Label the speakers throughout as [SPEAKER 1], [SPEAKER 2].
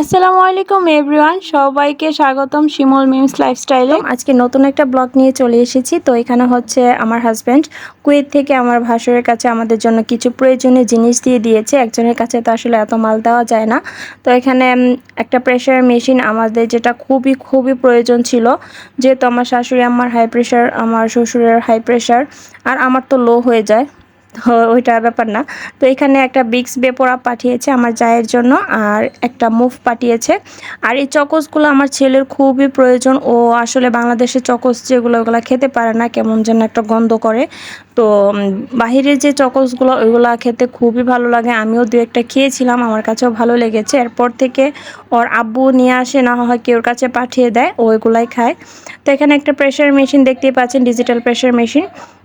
[SPEAKER 1] আসসালামু আলাইকুম এভরিওয়ান সবাইকে স্বাগতম শিমুল মিমস লাইফস্টাইলে আজকে নতুন একটা ব্লগ নিয়ে চলে এসেছি। তো এখানে হচ্ছে আমার হাজব্যান্ড কুয়েত থেকে আমার ভাসুরের কাছে আমাদের জন্য কিছু প্রয়োজনীয় জিনিস দিয়ে দিয়েছে। একজনের কাছে তো আসলে এত মাল দেওয়া যায় না। তো এখানে একটা প্রেশার মেশিন আমাদের যেটা খুবই খুবই প্রয়োজন ছিল। যেহেতু আমার শাশুড়ি আমার হাই প্রেশার আমার শ্বশুরের হাই প্রেশার আর আমার তো লো হয়ে যায়। তো ওইটা ব্যাপার না। তো এখানে একটা বিক্স বেপোড়া পাঠিয়েছে আমার জায়ের জন্য আর একটা মুভ পাঠিয়েছে। আর এই চকসগুলো আমার ছেলের খুবই প্রয়োজন। ও আসলে বাংলাদেশের চকস যেগুলো, ওগুলো খেতে পারে না, কেমন যেন একটা গন্ধ করে। তো বাহিরের যে চকসগুলো, ওইগুলো খেতে খুবই ভালো লাগে। আমিও দু একটা খেয়েছিলাম, আমার কাছেও ভালো লেগেছে। এরপর থেকে ওর আব্বু নিয়ে আসে, না হয় কেউর কাছে পাঠিয়ে দেয় ওইগুলাই খায়। তো এখানে একটা প্রেশার মেশিন দেখতেই পাচ্ছেন ডিজিটাল প্রেশার মেশিন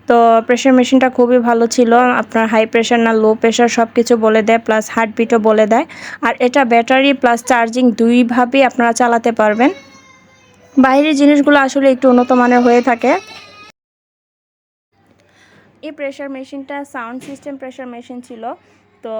[SPEAKER 1] তো প্রেশার মেশিনটা খুবই ভালো ছিল। আপনার হাই প্রেশার না লো প্রেশার সব কিছু বলে দেয় প্লাস হার্টবিটও বলে দেয়। আর এটা ব্যাটারি প্লাস চার্জিং দুইভাবেই আপনারা চালাতে পারবেন। বাইরের জিনিসগুলো আসলে একটু উন্নত মানের হয়ে থাকে। এই প্রেশার মেশিনটা সাউন্ড সিস্টেম প্রেশার মেশিন ছিল। তো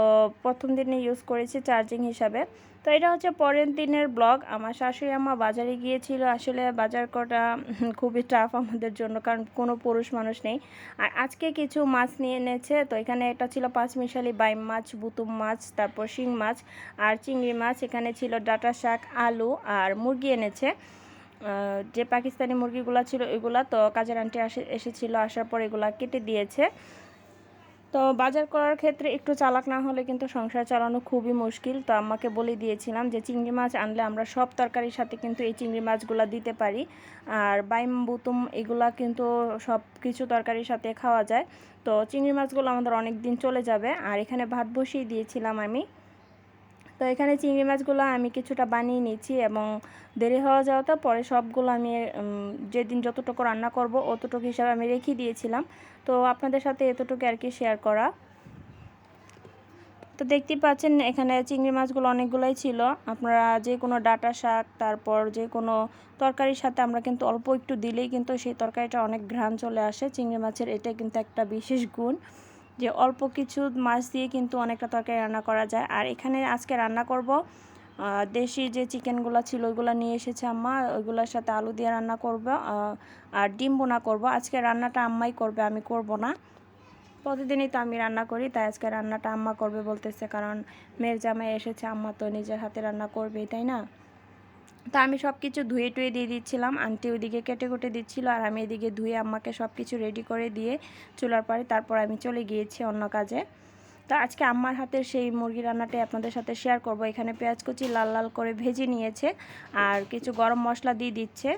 [SPEAKER 1] প্রথম দিনে ইউজ করেছি চার্জিং হিসাবে। তো এটা হচ্ছে পরের দিনের ব্লগ আমার শাশুড়ি আম্মা বাজারে গিয়েছিল। আসলে বাজার করা খুবই টাফ আমাদের জন্য, কারণ কোনো পুরুষ মানুষ নেই। আর আজকে কিছু মাছ নিয়ে এনেছে। তো এখানে এটা ছিল পাঁচমিশালি বাইম মাছ, বুতুম মাছ, তারপর শিং মাছ আর চিংড়ি মাছ। এখানে ছিল ডাটা শাক, আলু আর মুরগি এনেছে। যে পাকিস্তানি মুরগিগুলো ছিল এগুলা তো কাজের আন্টি আসে, এসেছিল, আসার পর এগুলা কেটে দিয়েছে। তো বাজার করার ক্ষেত্রে একটু চালাক না হলে কিন্তু সংসার চালানো খুবই মুশকিল। তো আমাকে বলে দিয়েছিলাম যে চিংড়ি মাছ আনলে আমরা সব তরকারির সাথে কিন্তু এই চিংড়ি মাছগুলো দিতে পারি। আর বাইম, বুতুম এগুলা কিন্তু সব কিছু তরকারির সাথে খাওয়া যায়। তো চিংড়ি মাছগুলো আমাদের অনেক দিন চলে যাবে। আর এখানে ভাত বসিয়ে দিয়েছিলাম আমি। তো এখানে চিংড়ি মাছগুলো আমি কিছুটা বানিয়ে নিয়েছি এবং দেরি হওয়া যাওয়াতে পরে সবগুলো আমি যেদিন যতটুকু রান্না করব অতটুকু হিসাবে আমি রেখে দিয়েছিলাম। তো আপনাদের সাথে এতটুকু আর কি শেয়ার করা। তো দেখতেই পাচ্ছেন এখানে চিংড়ি মাছগুলো অনেকগুলোই ছিল। আপনারা যে কোনো ডাটা শাক, তারপর যে কোনো তরকারির সাথে আমরা কিন্তু অল্প একটু দিলেই কিন্তু সেই তরকারিটা অনেক ঘ্রাণ চলে আসে। চিংড়ি মাছের এটা কিন্তু একটা বিশেষ গুণ। যে অল্প কিছু মাছ দিয়ে কিন্তু অনেকটা তরকারি রান্না করা যায়। আর এখানে আজকে রান্না করব দেশি যে চিকেনগুলো ছিল ওইগুলো নিয়ে এসেছে আম্মা, ওইগুলোর সাথে আলু দিয়ে রান্না করব আর ডিম বোনা করব। আজকে রান্নাটা আম্মাই করবে, আমি করব না। প্রতিদিনই তো আমি রান্না করি, তাই আজকে রান্নাটা আম্মা করবে বলতেছে, কারণ মেয়ের জামাই এসেছে, আম্মা তো নিজের হাতে রান্না করবেই, তাই না? তা আমি সব কিছু ধুয়ে টুয়ে দিয়ে দিচ্ছিলাম। আন্টি ওইদিকে কেটে কুটে দিচ্ছিল আর আমি এদিকে ধুয়ে আম্মাকে সব কিছু রেডি করে দিয়ে চুলার পরে তারপর আমি চলে গিয়েছি অন্য কাজে। তো আজকে আম্মার হাতের সেই মুরগি রান্নাটাই আপনাদের সাথে শেয়ার করব। এখানে পেঁয়াজ কুচি লাল লাল করে ভেজে নিয়েছে আর কিছু গরম মশলা দিয়ে দিচ্ছে।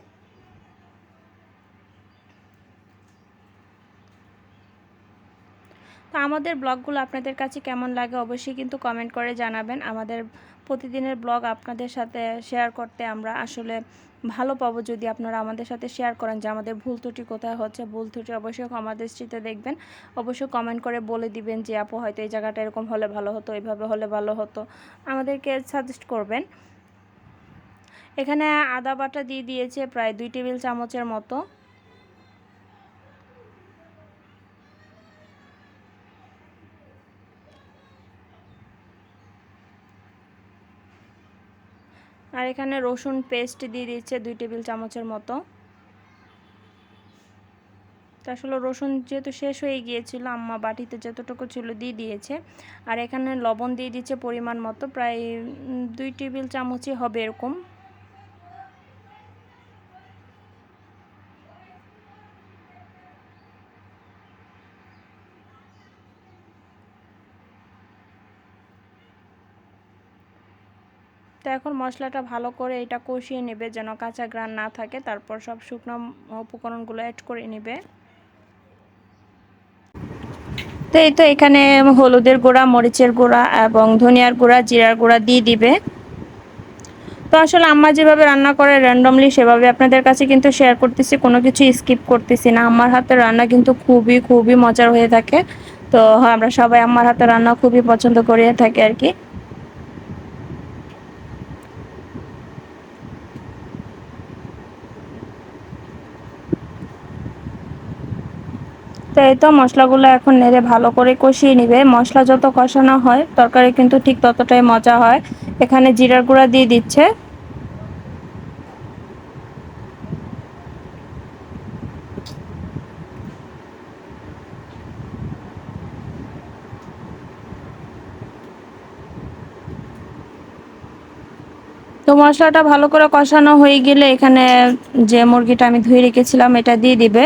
[SPEAKER 1] তো আমাদের ব্লগগুলো আপনাদের কাছে কেমন লাগে অবশ্যই কিন্তু কমেন্ট করে জানাবেন। আমাদের প্রতিদিনের ব্লগ আপনাদের সাথে শেয়ার করতে আমরা আসলে ভালো পাবো যদি আপনারা আমাদের সাথে শেয়ার করেন যে আমাদের ভুল ত্রুটি কোথায় হচ্ছে, ভুল ত্রুটি অবশ্যই ক্ষমা দৃষ্টিতে দেখবেন। অবশ্যই কমেন্ট করে বলে দিবেন যে, আপু, হয়তো এই জায়গাটা এরকম হলে ভালো হতো, এইভাবে হলে ভালো হতো। আমাদেরকে সাজেস্ট করবেন। এখানে আদা বাটা দিয়ে দিয়েছে প্রায় দুই টেবিল চামচের মতো। আর এখানে রসুন পেস্ট দিয়ে দিচ্ছে দুই টেবিল চামচের মতো। আসলে রসুন যেহেতু শেষ হয়ে গিয়েছিল, আম্মা বাটিতে যতটুকু ছিল দিয়ে দিয়েছে। আর এখানে লবণ দিয়ে দিচ্ছে পরিমাণ মতো, প্রায় দুই টেবিল চামচই হবে এরকম। তো এখন মশলাটা ভালো করে এটা কষিয়ে নেবে যেন কাঁচা গ্রান না থাকে। তারপর সব শুকনো উপকরণগুলো অ্যাড করে নেবে। তো এই তো এখানে হলুদের গুঁড়া, মরিচের গুঁড়া এবং ধনিয়ার গুঁড়া, জিরার গুঁড়া দিয়ে দিবে। তো আসলে আম্মা যেভাবে রান্না করে র্যান্ডমলি সেভাবে আপনাদের কাছে কিন্তু শেয়ার করতেছি, কোনো কিছু স্কিপ করতেছি না। আমার হাতের রান্না কিন্তু খুবই খুবই মজার হয়ে থাকে। তো আমরা সবাই আমার হাতের রান্না খুবই পছন্দ করে থাকি আর কি। এই তো মশলাগুলো এখন নেড়ে ভালো করে কষিয়ে নিবে। মশলা যত কষানো হয়, তরকারি কিন্তু ঠিক ততটাই মজা হয়। এখানে জিরার গুঁড়া দিয়ে দিচ্ছে। তো মশলাটা ভালো করে কষানো হয়ে গেলে এখানে যে মুরগিটা আমি ধুয়ে রেখেছিলাম, এটা দিয়ে দিবে।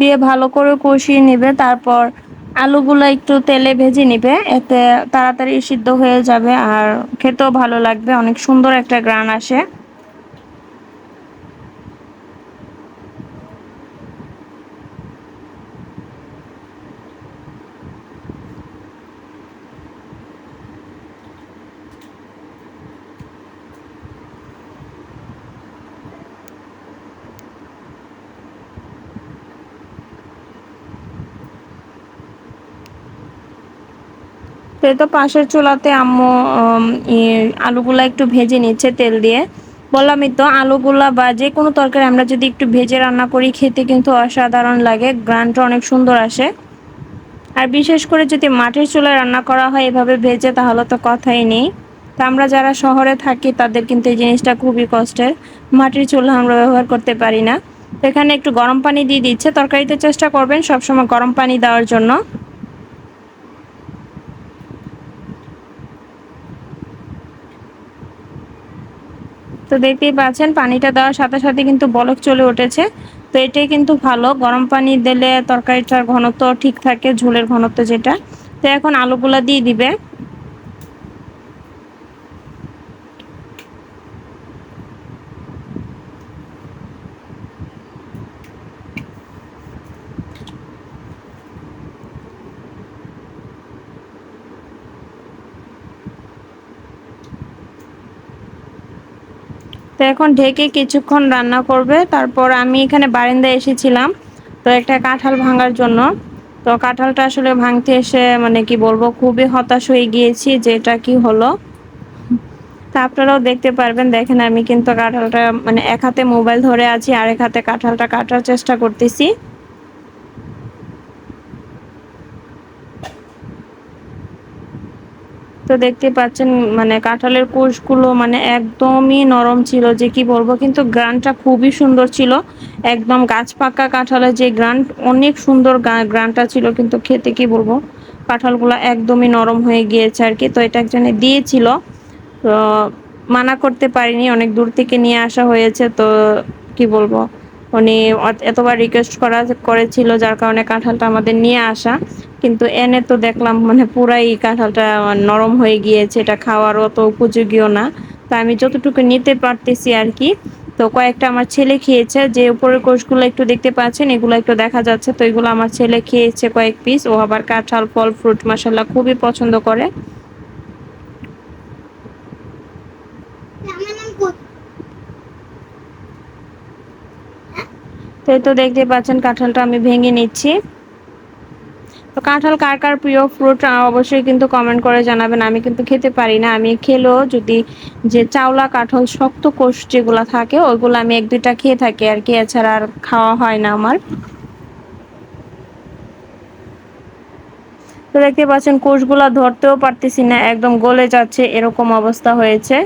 [SPEAKER 1] দিয়ে ভালো করে কষিয়ে নেবে। তারপর আলুগুলো একটু তেলে ভেজে নিবে। এতে তাড়াতাড়ি সিদ্ধ হয়ে যাবে আর খেতেও ভালো লাগবে। অনেক সুন্দর একটা গ্রান আসে। তো তো পাশের চুলাতে আম্মু আলুগুলা একটু ভেজে নিচ্ছে তেল দিয়ে। বললামই তো আলুগুলা বা যে কোনো তরকারি আমরা যদি একটু ভেজে রান্না করি, খেতে কিন্তু অসাধারণ লাগে, গ্রানটা অনেক সুন্দর আসে। আর বিশেষ করে যদি মাটির চুলায় রান্না করা হয় এভাবে ভেজে, তাহলে তো কথাই নেই। তা আমরা যারা শহরে থাকি, তাদের কিন্তু এই জিনিসটা খুবই কষ্টের। মাটির চুলা আমরা ব্যবহার করতে পারি না। এখানে একটু গরম পানি দিয়ে দিচ্ছে। তরকারিতে চেষ্টা করবেন সবসময় গরম পানি দেওয়ার জন্য। তো দেখতেই পাচ্ছেন, পানিটা দেওয়ার সাথে সাথে কিন্তু বলক চলে উঠেছে। তো এটাই কিন্তু ভালো, গরম পানি দিলে তরকারিটার ঘনত্ব ঠিক থাকে, ঝোলের ঘনত্ব যেটা। তো এখন আলুগুলা দিয়ে দিবে। তো এখন ঢেকে কিছুক্ষণ রান্না করবে। তারপর আমি এখানে বারিন্দায় এসেছিলাম। তো একটা কাঁঠাল ভাঙার জন্য। তো কাঁঠালটা আসলে ভাঙতে এসে মানে কি বলব, খুবই হতাশ হয়ে গিয়েছি যে এটা কি হলো। তা আপনারাও দেখতে পারবেন। দেখেন আমি কিন্তু কাঁঠালটা মানে এক হাতে মোবাইল ধরে আছি আর এক হাতে কাঁঠালটা কাটার চেষ্টা করতেছি। তো দেখতে পাচ্ছেন মানে কাঁঠালের কোষগুলো মানে একদমই নরম ছিল, যে কি বলব, কিন্তু গ্রানটা খুবই সুন্দর ছিল। একদম গাছ পাকা কাঁঠালের যে গ্রান, অনেক সুন্দর গ্রানটা ছিল, কিন্তু খেতে কি বলব, কাঁঠালগুলো একদমই নরম হয়ে গিয়েছে আর কি। তো এটা একজনে দিয়েছিল, তো মানা করতে পারিনি, অনেক দূর থেকে নিয়ে আসা হয়েছে, তো কি বলব, উনি এতবার রিকোয়েস্ট করা, করেছিল, যার কারণে কাঁঠালটা আমাদের নিয়ে আসা। কিন্তু এনে তো দেখলাম মানে পুরাই কাঁঠালটা নরম হয়ে গিয়েছে এটা খাওয়ার অত উপযোগীও না। তা আমি যতটুকু নিতে পারতেছি আর কি। তো কয়েকটা আমার ছেলে খেয়েছে যে উপরের কোষগুলো একটু দেখতে পাচ্ছেন এগুলো একটু দেখা যাচ্ছে। তো এগুলো আমার ছেলে খেয়েছে কয়েক পিস। ও আবার কাঁঠাল ফল ফ্রুট মশালা খুবই পছন্দ করে। তো তো দেখতে পাচ্ছেন কাঁঠালটা আমি ভেঙে নিচ্ছি। তো কাঁঠাল কার কার প্রিয় ফ্রুট অবশ্যই কিন্তু কমেন্ট করে জানাবেন। আমি কিন্তু খেতে পারি না। আমি খেলেও যদি যে চাওলা কাঁঠাল শক্ত কোষ যেগুলো থাকে, ওইগুলো আমি এক দুইটা খেয়ে থাকি আর কি। এছাড়া আর খাওয়া হয় না আমার। তো দেখতে পাচ্ছেন, কোষগুলা ধরতেও পারতেছি না। একদম গলে যাচ্ছে, এরকম অবস্থা হয়েছে।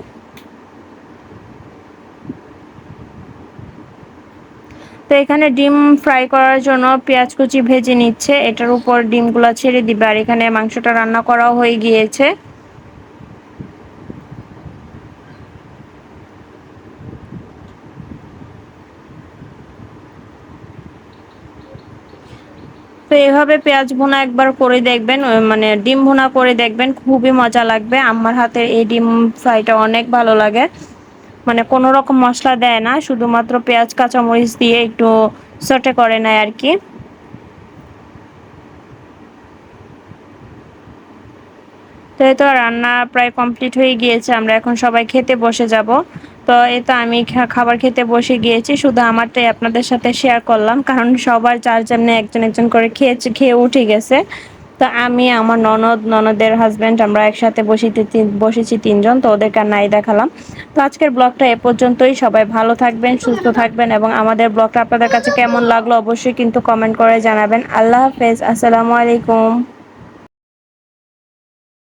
[SPEAKER 1] তো এখানে ডিম ফ্রাই করার জন্য পেঁয়াজ কুচি ভেজে নিচ্ছে। এটার উপর ডিমগুলো ছেড়ে দিবে। আর এখানে মাংসটা রান্না করাও হয়ে গিয়েছে। তো এভাবে পেঁয়াজ ভুনা একবার করে দেখবেন মানে ডিম ভুনা করে দেখবেন, খুবই মজা লাগবে। আমার হাতের এই ডিম ফ্রাইটা অনেক ভালো লাগে। মানে কোনো রকম মশলা দেয় না, শুধুমাত্র পেঁয়াজ, কাঁচামরিচ দিয়ে একটু সটে করে নেয় আর কি। তো এই তো রান্না প্রায় কমপ্লিট হয়ে গিয়েছে, আমরা এখন সবাই খেতে বসে যাব। তো এই তো আমি খাবার খেতে বসে গিয়েছি, শুধু আমারটাই আপনাদের সাথে শেয়ার করলাম, কারণ সবার চার যেমনি একজন একজন করে খেয়েছে, খেয়ে উঠে গেছে। তো আমি, আমার ননদ, ননদের হাজব্যান্ড আমরা একসাথে বসিতে বসেছি তিনজন, তো ওদেরকে আর নাই দেখালাম। তো আজকের ব্লগটা এ পর্যন্তই। সবাই ভালো থাকবেন, সুস্থ থাকবেন এবং আমাদের ব্লগটা আপনাদের কাছে কেমন লাগল অবশ্যই কিন্তু কমেন্ট করে জানাবেন। আল্লাহ হাফেজ। আসসালামু আলাইকুম।